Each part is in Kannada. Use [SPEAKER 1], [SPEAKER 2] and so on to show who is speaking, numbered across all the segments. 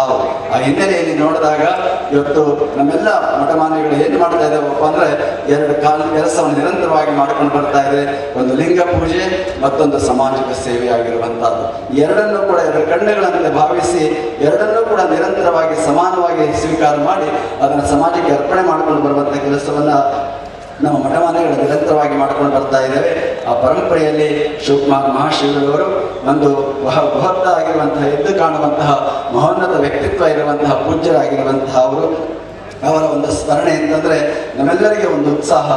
[SPEAKER 1] ಆಗಿರುವಂತಹ ಆ ಹಿನ್ನೆಲೆಯಲ್ಲಿ ನೋಡಿದಾಗ ಇವತ್ತು ನಮ್ಮೆಲ್ಲ ಮಠಮಾನ್ಯಗಳು ಏನು ಮಾಡ್ತಾ ಇದ್ದಾವಪ್ಪ ಅಂದ್ರೆ ಎರಡು ಕಾಲ ಕೆಲಸವನ್ನು ನಿರಂತರವಾಗಿ ಮಾಡ್ಕೊಂಡು ಬರ್ತಾ ಇದೆ. ಒಂದು ಲಿಂಗ ಪೂಜೆ, ಮತ್ತೊಂದು ಸಾಮಾಜಿಕ ಸೇವೆ ಆಗಿರುವಂತಹದ್ದು ಎರಡನ್ನೂ ಕೂಡ ಎರಡು ಕಣ್ಣುಗಳಂತೆ ಭಾವಿಸಿ, ಎರಡನ್ನೂ ಕೂಡ ನಿರಂತರವಾಗಿ ಸಮಾನವಾಗಿ ಸ್ವೀಕಾರ ಮಾಡಿ, ಅದನ್ನು ಸಮಾಜಕ್ಕೆ ಅರ್ಪಣೆ ಮಾಡಿಕೊಂಡು ಬರುವಂಥ ಕೆಲಸವನ್ನ ನಮ್ಮ ಮಠಮಾನೆಗಳು ನಿರಂತರವಾಗಿ ಮಾಡ್ಕೊಂಡು ಬರ್ತಾ ಇದ್ದೇವೆ. ಆ ಪರಂಪರೆಯಲ್ಲಿ ಶಿವಕುಮಾರ್ ಮಹಾಶಿವರವರು ಒಂದು ಬಹ ಬೃಹತ್ತ ಆಗಿರುವಂತಹ, ಎದ್ದು ಕಾಣುವಂತಹ, ಮಹೋನ್ನತ ವ್ಯಕ್ತಿತ್ವ ಇರುವಂತಹ ಪೂಜ್ಯರಾಗಿರುವಂತಹ ಅವರು. ಅವರ ಒಂದು ಸ್ಮರಣೆ ಅಂತಂದ್ರೆ ನಮ್ಮೆಲ್ಲರಿಗೆ ಒಂದು ಉತ್ಸಾಹ,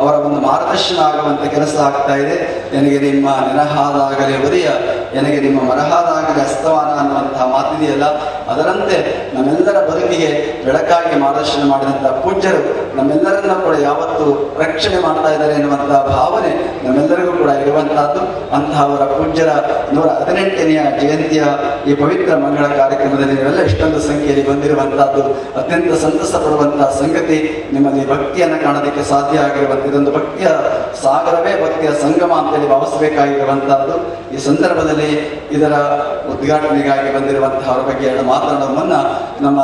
[SPEAKER 1] ಅವರ ಒಂದು ಮಾರ್ಗದರ್ಶನ ಆಗುವಂತ ಕೆಲಸ ಆಗ್ತಾ ಇದೆ. ನನಗೆ ನಿಮ್ಮ ನೆನಹಾದಾಗಲೇ ಉದಯ ನನಗೆ ನಿಮ್ಮ ಮರಹಾದಾಗಲೇ ಅಸ್ತವಾನ ಅನ್ನುವಂತಹ ಮಾತಿದೆಯಲ್ಲ, ಅದರಂತೆ ನಮ್ಮೆಲ್ಲರ ಬದುಕಿಗೆ ಬೆಳಕಾಗಿ ಮಾರ್ಗದರ್ಶನ ಮಾಡಿದಂತಹ ಪೂಜ್ಯರು ನಮ್ಮೆಲ್ಲರನ್ನ ಕೂಡ ಯಾವತ್ತು ರಕ್ಷಣೆ ಮಾಡ್ತಾ ಇದ್ದಾರೆ ಎನ್ನುವಂತಹ ಭಾವನೆ ನಮ್ಮೆಲ್ಲರಿಗೂ ಕೂಡ ಇರುವಂತಹದ್ದು ಅಂತಹವರ ಪೂಜ್ಯರ ನೂರ ಹದಿನೆಂಟನೆಯ ಜಯಂತಿಯ ಈ ಪವಿತ್ರ ಮಂಗಳ ಕಾರ್ಯಕ್ರಮದಲ್ಲಿ ನೀವೆಲ್ಲ ಇಷ್ಟೊಂದು ಸಂಖ್ಯೆಯಲ್ಲಿ ಬಂದಿರುವಂತಹದ್ದು ಅತ್ಯಂತ ಸಂತಸ ಪಡುವಂತಹ ಸಂಗತಿ ನಿಮ್ಮಲ್ಲಿ ಭಕ್ತಿಯನ್ನು ಕಾಣೋದಕ್ಕೆ ಸಾಧ್ಯ ಆಗಿರುವಂಥ ಇದೊಂದು ಭಕ್ತಿಯ ಸಾಗರವೇ, ಭಕ್ತಿಯ ಸಂಗಮ ಅಂತೇಳಿ ಭಾವಿಸಬೇಕಾಗಿರುವಂತಹದ್ದು ಈ ಸಂದರ್ಭದಲ್ಲಿ ಇದರ ಉದ್ಘಾಟನೆಗಾಗಿ ಬಂದಿರುವಂತಹವರ ಬಗ್ಗೆ ಎರಡು ಮಾತನಾಡುವ ಮುನ್ನ ನಮ್ಮ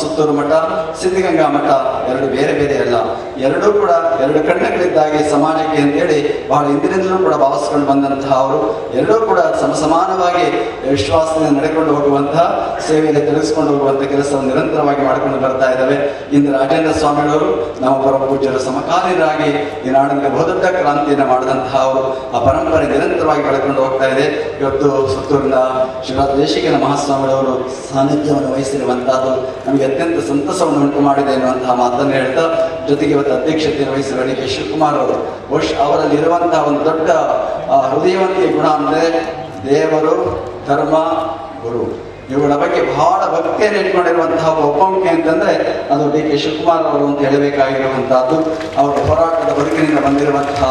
[SPEAKER 1] ಸುತ್ತೂರು ಮಠ, ಸಿದ್ಧಗಂಗಾ ಮಠ, ಎರಡು ಬೇರೆ ಬೇರೆ ಅಲ್ಲ. ಎರಡೂ ಕೂಡ ಎರಡು ಕಣ್ಣಗಳಿದ್ದಾಗಿ ಸಮಾಜಕ್ಕೆ ಅಂತೇಳಿ ಬಹಳ ಹಿಂದಿನಿಂದಲೂ ಕೂಡ ಭಾವಿಸ್ಕೊಂಡು ಬಂದಂತಹ ಅವರು. ಎರಡೂ ಕೂಡ ಸಮಸಮಾನವಾಗಿ ವಿಶ್ವಾಸದಿಂದ ನಡೆಕೊಂಡು ಹೋಗುವಂತಹ ಸೇವೆಯಲ್ಲಿ ತೊಡಗಿಸಿಕೊಂಡು ಹೋಗುವಂತಹ ಕೆಲಸವನ್ನು ನಿರಂತರವಾಗಿ ಮಾಡಿಕೊಂಡು ಬರ್ತಾ ಇದ್ದಾವೆ. ಇಂದು ರಾಜೇಂದ್ರ ಸ್ವಾಮಿಗಳವರು ನಮ್ಮ ಪರಮ ಪೂಜ್ಯರು ಸಮಕಾಲೀನರಾಗಿ ಈ ನಾಡಿನ ಬಹುದೊಡ್ಡ ಕ್ರಾಂತಿಯನ್ನು ಮಾಡಿದಂತಹ ಅವರು. ಆ ಪರಂಪರೆ ನಿರಂತರವಾಗಿ ಬೆಳಕೊಂಡು ಹೋಗ್ತಾ ಇದೆ. ಇವತ್ತು ಸುತ್ತೂರಿನ ಶಿವರಾಜ ದೇಶಿಕನ ಮಹಾಸ್ವಾಮಿಗಳವರು ಸಾನ್ನಿಧ್ಯವನ್ನು ವಹಿಸಿರುವಂತಹದ್ದು ನಮಗೆ ಅತ್ಯಂತ ಸಂತಸವನ್ನು ಉಂಟು ಮಾಡಿದೆ ಎನ್ನುವಂತಹ ಮಾತನ್ನು ಹೇಳ್ತಾ ಜೊತೆಗೆ ಇವತ್ತು ಅಧ್ಯಕ್ಷತೆಯನ್ನು ವಹಿಸಿರುವ ಡಿ ಕೆ ಶಿವಕುಮಾರ್ ಅವರು, ಬಹುಶಃ ಅವರಲ್ಲಿ ಇರುವಂತಹ ಒಂದು ದೊಡ್ಡ ಹೃದಯವಂತಿಯ ಗುಣ ಅಂದರೆ ದೇವರು, ಧರ್ಮ, ಗುರು. ಇವುಗಳ ಬಗ್ಗೆ ಬಹಳ ಭಕ್ತಿಯನ್ನು ಇಟ್ಕೊಂಡಿರುವಂತಹ ಒಪ್ಪಂಕೆ ಅಂತಂದ್ರೆ ಅದು ಡಿ ಕೆ ಶಿವಕುಮಾರ್ ಅವರು ಅಂತ ಹೇಳಬೇಕಾಗಿರುವಂತಹದ್ದು. ಅವರ ಹೋರಾಟದ ಬದುಕಿನಿಂದ ಬಂದಿರುವಂತಹ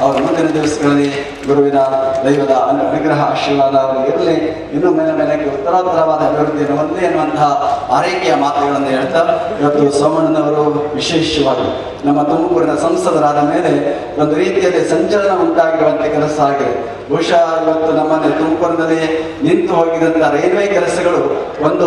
[SPEAKER 1] ಅವರು. ಮುಂದಿನ ದಿವಸಗಳಲ್ಲಿ ಗುರುವಿನ ದೈವದ ಅನು- ಅನುಗ್ರಹ ಆಶೀರ್ವಾದ ಅವರು ಇರಲಿ. ಇನ್ನು ಮೇಲೆ ಮೇಲೆ ಉತ್ತರೋತ್ತರವಾದ ಅಭಿವೃದ್ಧಿಯನ್ನು ಹೊಂದಲಿ ಎನ್ನುವಂತಹ ಆರೈಕೆಯ ಮಾತುಗಳನ್ನು ಹೇಳ್ತಾ ಇವತ್ತು ಸೋಮಣ್ಣನವರು ವಿಶೇಷವಾಗಿ ನಮ್ಮ ತುಮಕೂರಿನ ಸಂಸದರಾದ ಮೇಲೆ ಒಂದು ರೀತಿಯಲ್ಲಿ ಸಂಚಲನ ಉಂಟಾಗಿರುವಂತಹ ಕೆಲಸ ಆಗಿದೆ. ಬಹುಶಃ ಇವತ್ತು ನಮ್ಮಲ್ಲಿ ತುಮಕೂರಿನಲ್ಲಿ ನಿಂತು ಹೋಗಿದಂತ ರೈಲ್ವೆ ಕೆಲಸಗಳು. ಒಂದು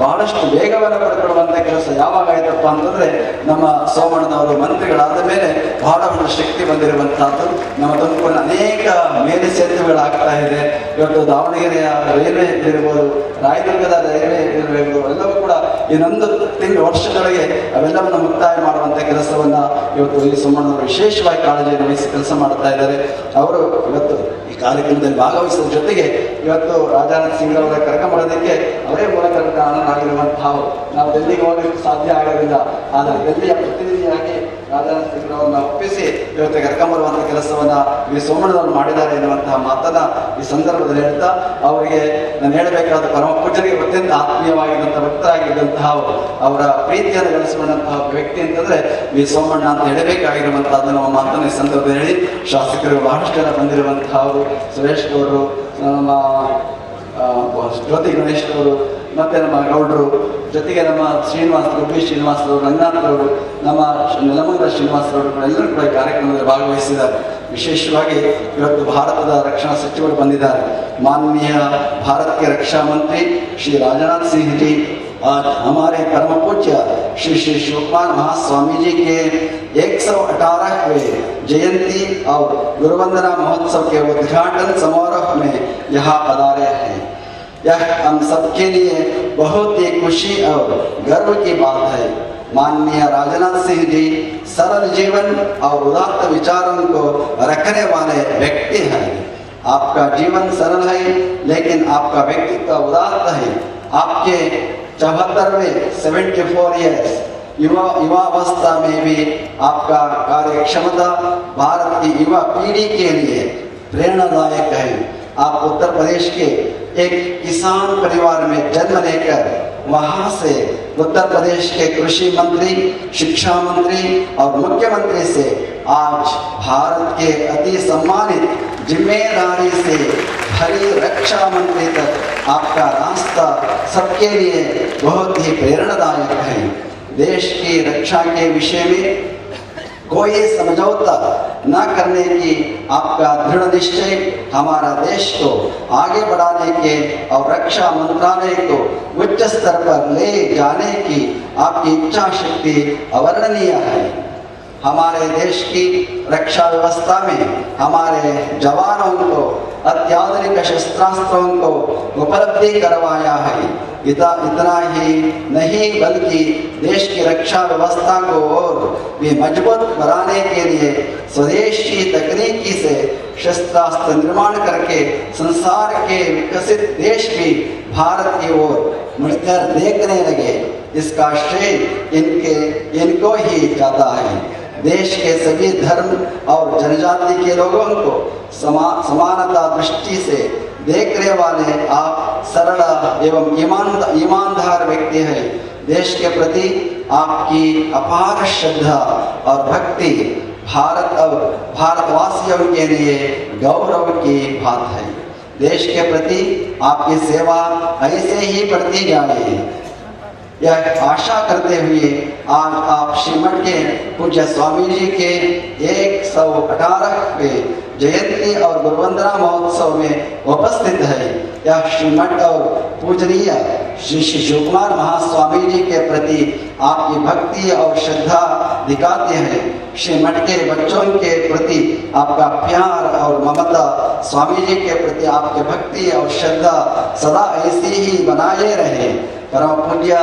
[SPEAKER 1] ಬಹಳಷ್ಟು ವೇಗವನ್ನು ಪಡ್ಕೊಳ್ಳುವಂಥ ಕೆಲಸ ಯಾವಾಗ ಆಯ್ತಪ್ಪ ಅಂತಂದ್ರೆ ನಮ್ಮ ಸೋಮಣ್ಣನವರು ಮಂತ್ರಿಗಳಾದ ಮೇಲೆ ಬಹಳ ಒಂದು ಶಕ್ತಿ ಬಂದಿರುವಂತಹದ್ದು. ನಮ್ಮ ತುಮಕೂರಿನ ಅನೇಕ ಮೇಲೆ ಸೇತುವೆಗಳಾಗ್ತಾ ಇದೆ. ಇವತ್ತು ದಾವಣಗೆರೆಯ ರೈಲ್ವೆ ಇರ್ಬೋದು, ರಾಯದುರ್ಗದ ರೈಲ್ವೆ ಇರಬೇಕು ಎಲ್ಲವೂ ಕೂಡ ಇನ್ನೊಂದು ತಿಂಗಳು ವರ್ಷದೊಳಗೆ ಅವೆಲ್ಲವನ್ನು ಮುಕ್ತಾಯ ಮಾಡುವಂತ ಕೆಲಸವನ್ನ ಇವತ್ತು ಈ ಸೋಮಣ್ಣವರು ವಿಶೇಷವಾಗಿ ಕಾಳಜಿಯನ್ನು ವಹಿಸಿ ಕೆಲಸ ಮಾಡ್ತಾ ಇದ್ದಾರೆ. ಅವರು ಇವತ್ತು ಕಾರ್ಯಕ್ರಮದಲ್ಲಿ ಭಾಗವಹಿಸುವ ಜೊತೆಗೆ ಇವತ್ತು ರಾಜಾನಂದ ಸಿಂಗ್ ಅವರ ಮಾಡೋದಕ್ಕೆ ಅವರೇ ಮೂಲಕ ಕಾರಣರಾಗಿರುವಂತಹ ನಾವು ಡೆಲ್ಲಿಗೆ ಹೋಗಲಿಕ್ಕೆ ಸಾಧ್ಯ ಆಗೋದಿಲ್ಲ ಆದರೆ ಡೆಲ್ಲಿಯ ಪ್ರತಿನಿಧಿಯಾಗಿ ರಾಜಾ ಸಿಂಗ್ ಅವರನ್ನು ಒಪ್ಪಿಸಿ ಇವತ್ತು ಕರ್ಕೊಂಬರುವಂತಹ ಕೆಲಸವನ್ನ ಈ ಸೋಮಣ್ಣನವರು ಮಾಡಿದ್ದಾರೆ ಎನ್ನುವಂತಹ ಮಾತನ್ನ ಈ ಸಂದರ್ಭದಲ್ಲಿ ಹೇಳ್ತಾ ಅವರಿಗೆ ನಾನು ಹೇಳಬೇಕಾದ ಪರಮ ಪೂಜರಿಗೆ ಅತ್ಯಂತ ಆತ್ಮೀಯವಾಗಿದ್ದಂತಹ ಭಕ್ತರಾಗಿದ್ದಂತಹ ಅವರು ಅವರ ಪ್ರೀತಿಯನ್ನು ಗಳಿಸಿಕೊಂಡಂತಹ ವ್ಯಕ್ತಿ ಅಂತಂದ್ರೆ ವಿ. ಸೋಮಣ್ಣ ಅಂತ ಹೇಳಬೇಕಾಗಿರುವಂತಹ ನಮ್ಮ ಮಾತನ್ನ ಈ ಸಂದರ್ಭದಲ್ಲಿ ಹೇಳಿ ಶಾಸಕರು ಬಹಳಷ್ಟು ಜನ ಬಂದಿರುವಂತಹ ಅವರು ಸುರೇಶ್ ಗೌಡರು, ನಮ್ಮ ಜ್ಯೋತಿ ಗಣೇಶ್ ಅವರು ಮತ್ತೆ ನಮ್ಮ ಗೌಡರು ಜೊತೆಗೆ ನಮ್ಮ ಶ್ರೀನಿವಾಸ್ ಗುಬ್ಬಿ ಶ್ರೀನಿವಾಸ್ ಅವರು ರಂಗನಾಥ್ ಅವರು ನಮ್ಮ ಶ- ನೆಲಮಂಗಲ ಶ್ರೀನಿವಾಸ್ ಅವರು ಕೂಡ ಎಲ್ಲರೂ ಕೂಡ ಈ ಕಾರ್ಯಕ್ರಮದಲ್ಲಿ ಭಾಗವಹಿಸಿದ್ದಾರೆ ವಿಶೇಷವಾಗಿ ಇವತ್ತು ಭಾರತದ ರಕ್ಷಣಾ ಸಚಿವರು ಬಂದಿದ್ದಾರೆ ಮಾನನೀಯ ಭಾರತ के रक्षा मंत्री श्री राजनाथ सिंह जी आज हमारे परम पूज्य श्री श्री शिवकुमार महास्वामी जी के 118वें जयंती और गुरुवंदना महोत्सव के उद्घाटन समारोह में यहाँ पधारे हैं यह हम सबके लिए बहुत ही खुशी और गर्व की बात है। माननीय राजनाथ सिंह जी सरल जीवन और उदात्त विचारों को रखने वाले व्यक्ति हैं। आपका जीवन सरल है, लेकिन आपका व्यक्तित्व उदात्त है। आपके चौहत्तरवें सेवेंटी फोर ईयर्स युवा, युवावस्था में भी आपका कार्य क्षमता भारत की युवा पीढ़ी के लिए प्रेरणादायक है। आप उत्तर प्रदेश के एक किसान परिवार में जन्म लेकर वहाँ से उत्तर प्रदेश के कृषि मंत्री, शिक्षा मंत्री और मुख्यमंत्री से आज भारत के अति सम्मानित ज़िम्मेदारी से भरी रक्षा मंत्री तक आपका रास्ता सबके लिए बहुत ही प्रेरणादायक है। देश की रक्षा के विषय में कोई समझौता न करने की आपका दृढ़ निश्चय हमारा देश को आगे बढ़ाने के और रक्षा मंत्रालय को उच्च स्तर पर ले जाने की आपकी इच्छा शक्ति अवर्णनीय है। हमारे देश की रक्षा व्यवस्था में हमारे जवानों को, अत्याधुनिक शस्त्रास्त्रों को उपलब्धि करवाया है। इतना इतना ही नहीं, बल्कि देश की रक्षा व्यवस्था को और भी मज़बूत बनाने के लिए स्वदेशी तकनीकी से शस्त्रास्त्र निर्माण करके संसार के विकसित देश भी भारत की ओर मुड़कर देखने लगे। इसका श्रेय इनके, इनको ही जाता है। देश के सभी धर्म और जनजाति के लोगों को समा, समानता दृष्टि से देखने वाले आप सरल एवं ईमान ईमानदार व्यक्ति हैं। देश के प्रति आपकी अपार श्रद्धा और भक्ति भारत और भारतवासियों के लिए गौरव की बात है। देश के प्रति आपकी सेवा ऐसे ही बढ़ती जाए यह आशा करते हुए आज आप श्रीमठ के पूज्य स्वामी जी के एक सौ अठारह जयंती और गुरुवंदना महोत्सव में उपस्थित है। यह श्रीमठ और पूजनीय श्री श्री शिवकुमार महास्वामी जी के प्रति आपकी भक्ति और श्रद्धा दिखाते हैं श्रीमठ के बच्चों के प्रति आपका प्यार और ममता स्वामी जी के प्रति आपके भक्ति और श्रद्धा सदा ऐसी ही बनाए रहे परम पूज्य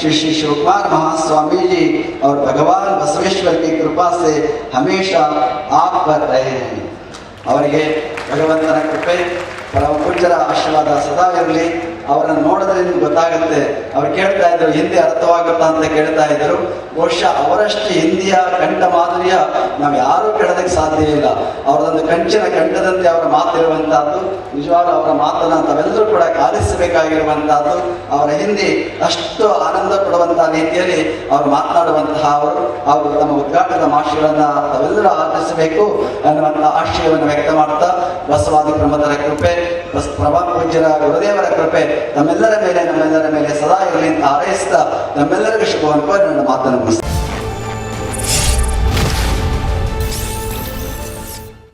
[SPEAKER 1] श्री श्री शिवकुमार महास्वामी जी और भगवान बसवेश्वर की कृपा से हमेशा आप पर रहे हैं ಅವರಿಗೆ ಭಗವಂತನ ಕೃಪೆ ಪರಮ ಪೂಜ್ಯರ ಆಶೀರ್ವಾದ ಸದಾ ಇರಲಿ ಅವರನ್ನು ನೋಡಿದ್ರೆ ನಿಮ್ಗೆ ಗೊತ್ತಾಗುತ್ತೆ. ಅವ್ರು ಕೇಳ್ತಾ ಇದ್ರು, ಹಿಂದಿ ಅರ್ಥವಾಗುತ್ತಾ ಅಂತ ಕೇಳ್ತಾ ಇದ್ರು. ಬಹುಶಃ ಅವರಷ್ಟು ಹಿಂದಿಯ ಕಂಠ ಮಾದರಿಯ ನಾವು ಯಾರೂ ಕೇಳೋದಕ್ಕೆ ಸಾಧ್ಯ ಇಲ್ಲ. ಅವರದೊಂದು ಕಂಚಿನ ಕಂಠದಂತೆ ಅವರ ಮಾತಿರುವಂತಹದ್ದು ನಿಜವಾಗ್ಲೂ ಅವರ ಮಾತನ್ನು ತಾವೆಲ್ಲರೂ ಕೂಡ ಕಾಲಿಸಬೇಕಾಗಿರುವಂತಹದ್ದು ಅವರ ಹಿಂದಿ ಅಷ್ಟು ಆನಂದ ಕೊಡುವಂತಹ ರೀತಿಯಲ್ಲಿ ಅವರು ಮಾತನಾಡುವಂತಹ ಅವರು ಅವರು ತಮ್ಮ ಉದ್ಘಾಟನ ಮಾಷಿಗಳನ್ನ ತಾವೆಲ್ಲರೂ ಆಚರಿಸಬೇಕು ಅನ್ನುವಂತಹ ಆಶಯವನ್ನು ವ್ಯಕ್ತ ಮಾಡ್ತಾ, ಬಸವಾದಿ ಪ್ರಮದರ ಕೃಪೆ ಪ್ರಭಾ ಪೂಜ್ಯರ ಗುರುದೇವರ ಕೃಪೆ ನಮ್ಮೆಲ್ಲರ ಮೇಲೆ ನಮ್ಮೆಲ್ಲರ ಮೇಲೆ ಸದಾ ಇರಲಿ ಅಂತ ಹಾರೈಸ್ತಾ ನಮ್ಮೆಲ್ಲರಿಗೂ ಶುಭವನ್ನು ನನ್ನ ಮಾತನ್ನು ಮುಗಿಸ್ತೇನೆ.